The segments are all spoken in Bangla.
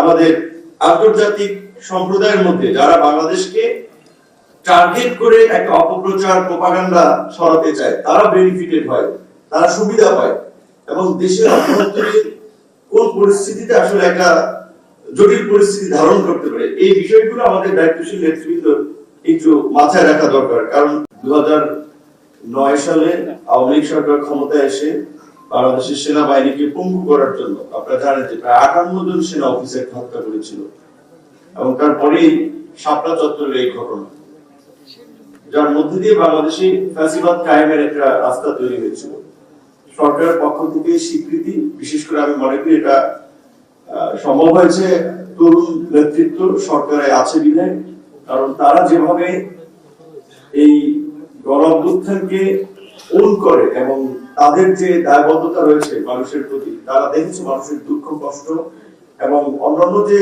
আমাদের আন্তর্জাতিক সম্প্রদায়ের মধ্যে যারা বাংলাদেশকে টার্গেট করে একটা অপপ্রচার প্রপাগান্ডা ছড়াতে চায়, তারা বেনিফিটেড হয়, তারা সুবিধা পায়। এবং দেশের অভ্যন্তরে কোন পরিস্থিতিতে আসলে একটা জটিল পরিস্থিতি ধারণ করতে পারে, এই বিষয়গুলো আমাদের দায়িত্বশীল নেতৃবৃন্দ একটু মাথায় রাখা দরকার। কারণ দু নয় সালে আওয়ামী লীগ সরকার ক্ষমতায় এসে বাংলাদেশের সেনাবাহিনীকে পঙ্গু করার জন্য। আপনারা জানেন যে প্রায় আটান্ন জন সেনা অফিসারকে হত্যা করেছিল। এবং তারপরেই শাপলা চত্বরের এই ঘটনা। যার মধ্যে দিয়ে বাংলাদেশে ফ্যাসিবাদ কায়েমের একটা রাস্তা তৈরি হয়েছিল। সরকারের পক্ষ থেকে স্বীকৃতি, বিশেষ করে আমি মনে করি এটা সম্ভব হয়েছে তরুণ নেতৃত্ব সরকারে আছে বিধায়। কারণ তারা যেভাবে এই গণ ওন করে এবং তাদের যে দায়বদ্ধতা রয়েছে মানুষের প্রতি, তারা দেখেছে মানুষের দুঃখ, কষ্ট এবং অন্যান্য যে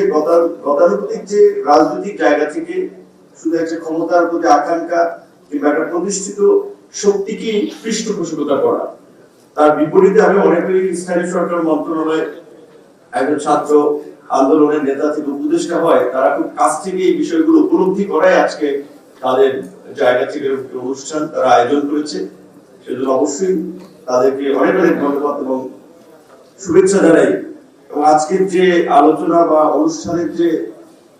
গতানুগতিক যে রাজনৈতিক জায়গা থেকে শুধু একটা ক্ষমতার প্রতি আকাঙ্ক্ষা কিংবা একটা প্রতিষ্ঠিত শক্তিকে পৃষ্ঠপোষকতা করা। তার বিপরীতে আমি করি স্থানীয় সরকার মন্ত্রণালয় একজন ছাত্র আন্দোলনের নেতা থেকে উপদেষ্টা হয়, তারা খুব কাছ থেকে এই বিষয়গুলো উপলব্ধি করাই আজকে তাদের জায়গা থেকে অনুষ্ঠান, তারা আয়োজন করেছে। সেজন্য অবশ্যই তাদেরকে অনেক অনেক ধন্যবাদ এবং শুভেচ্ছা জানাই। এবং আজকের যে আলোচনা বা অনুষ্ঠানের যে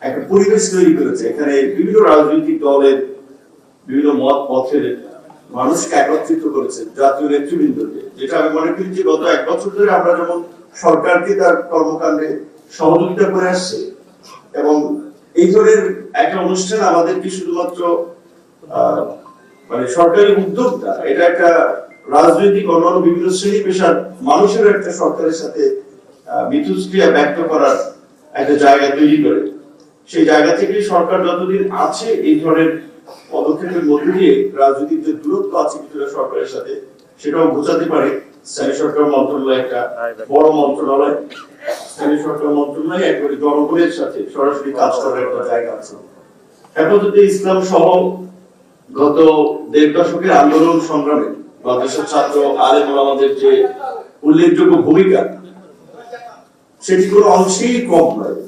একটা পরিবেশ তৈরি করেছে, এখানে বিভিন্ন রাজনৈতিক দলের বিভিন্ন মত পথের মানুষকে একত্রিত করেছে জাতীয় নেতৃবৃন্দকে। যেটা আমি মনে করি যে গত এক বছর ধরে আমরা যেমন সরকারকে তার কর্মকাণ্ডে সহযোগিতা করে আসছে এবং এই ধরনের একটা অনুষ্ঠান আমাদেরকে শুধুমাত্র মানে সরকারি উদ্যোগটা এটা একটা রাজনৈতিক অন্যান্য বিভিন্ন শ্রেণি পেশার মানুষের একটা সরকারের সাথে মিথস্ক্রিয়া ব্যক্ত করার একটা জায়গা তৈরি করে। সেই জায়গা থেকে সরকার যতদিন আছে এই ধরনের পদক্ষেপের মধ্যে দিয়ে রাজনৈতিক যে দূরত্ব আছে কিছুটা সরকারের সাথে, সেটাও বোঝাতে পারে স্থানীয় সরকার মন্ত্রণালয় একটা বড় মন্ত্রণালয়। স্থানীয় সরকার মন্ত্রণালয় একেবারে জনগণের সাথে সরাসরি কাজ করার একটা জায়গা আছে। হেফাজতে ইসলাম সহ গত দেড় দশকের আন্দোলন সংগ্রামে বাংলাদেশের ছাত্র আলেম আমাদের যে উল্লেখযোগ্য ভূমিকা, সেটি কোনো অংশেই কম নয়।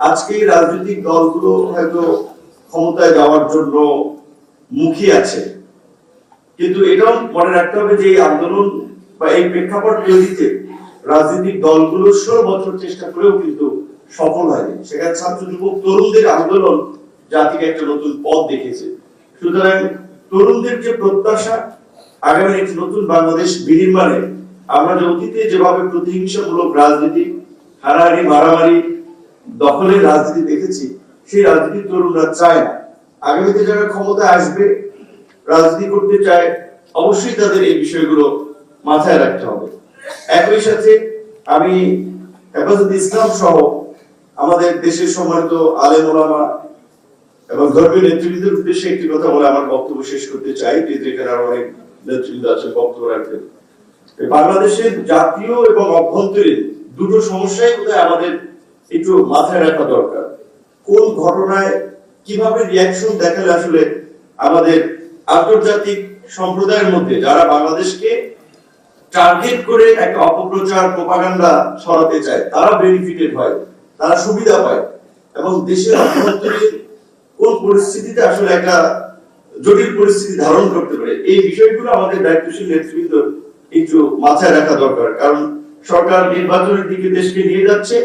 আজকে রাজনৈতিক দলগুলো হয়তো ক্ষমতায় যাওয়ার জন্য মুখী আছে। কিন্তু এটাও মনে রাখতে হবে যে এই আন্দোলন বা এই প্রেক্ষাপট তৈরিতে রাজনৈতিক দলগুলো ষোলো বছর চেষ্টা করেও কিন্তু সফল হয়নি। সেখানে ছাত্র যুবক তরুণদের আন্দোলন জাতিকে একটা নতুন পথ দেখেছে সুতরাং তরুণদের যে প্রত্যাশা, আগামী একটি নতুন বাংলাদেশ বিনির্মাণে আমরা যে অতীতে যেভাবে প্রতিহিংসামূলক রাজনীতি হারাহারি মারামারি, দখলের রাজনীতি দেখেছি, সেই রাজনীতি তরুণরা চায় না। আগামীতে যারা ক্ষমতায় আসবে, রাজনীতি করতে চায়, অবশ্যই তাদের এই বিষয়গুলো মাথায় রাখতে হবে। একই সাথে আমি হেফাজত ইসলাম সহ আমাদের দেশের সম্মানিত আলেম ওলামা এবং ধর্মীয় নেতৃবৃন্দের উদ্দেশ্যে একটি কথা বলে আমার বক্তব্য শেষ করতে চাই যেহেতু এখানে আরও অনেক নেতৃবৃন্দ আছেন, বক্তব্য রাখবেন। বাংলাদেশের জাতীয় এবং অভ্যন্তরীণ দুটো সমস্যাই বোধহয় আমাদের একটু মাথায় রাখা দরকার। কোন ঘটনায় কীভাবে রিয়াকশন দেখালে আসলে আমাদের আন্তর্জাতিক সম্প্রদায়ের মধ্যে যারা বাংলাদেশকে টার্গেট করে একটা অপপ্রচার প্রপাগান্ডা ছড়াতে চায়, তারা বেনিফিটেড হয়, তারা সুবিধা পায় এবং দেশের অভ্যন্তরে কোন পরিস্থিতিতে আসলে একটা জটিল পরিস্থিতি ধারণ করতে পারে। এই বিষয়গুলো আমাদের দায়িত্বশীল নেতৃবৃন্দ একটু মাথায় রাখা দরকার। কারণ সরকার নির্বাচনের দিকে দেশকে নিয়ে যাচ্ছে,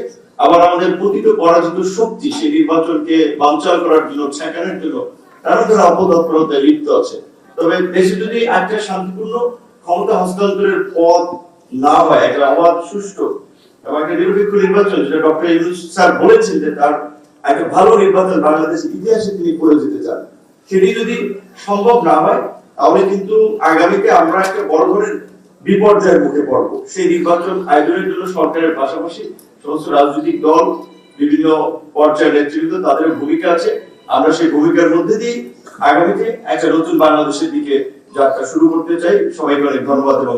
আবার আমাদের পতিত পরাজিত শক্তি সেই নির্বাচনকে বানচাল করার জন্য ঠেকানোর জন্য নানা ধরনের অপতৎপরতায় লিপ্ত আছে। তবে দেশে যদি একটা শান্তিপূর্ণ ক্ষমতা হস্তান্তরের পথ না হয়, একটা অবাধ, সুষ্ঠু এবং একটা নিরপেক্ষ নির্বাচন, যেটা ডক্টর ইউনুস স্যার বলেছেন যে তার একটা ভালো নির্বাচন বাংলাদেশের ইতিহাসে তিনি করে যেতে চান। সেটি যদি সম্ভব না হয়, তাহলে কিন্তু আগামীতে আমরা একটা বড় ধরনের বিপর্যয়ের মুখে পড়ব। সেই নির্বাচন আয়োজনের জন্য সরকারের পাশাপাশি সমস্ত রাজনৈতিক দল, বিভিন্ন পর্যায়ের নেতৃত্ব তাদের ভূমিকা আছে। আমরা সেই ভূমিকার মধ্যে দিয়ে আগামীতে একটা নতুন বাংলাদেশের দিকে যাত্রা শুরু করতে চাই। সবাইকে অনেক ধন্যবাদ এবং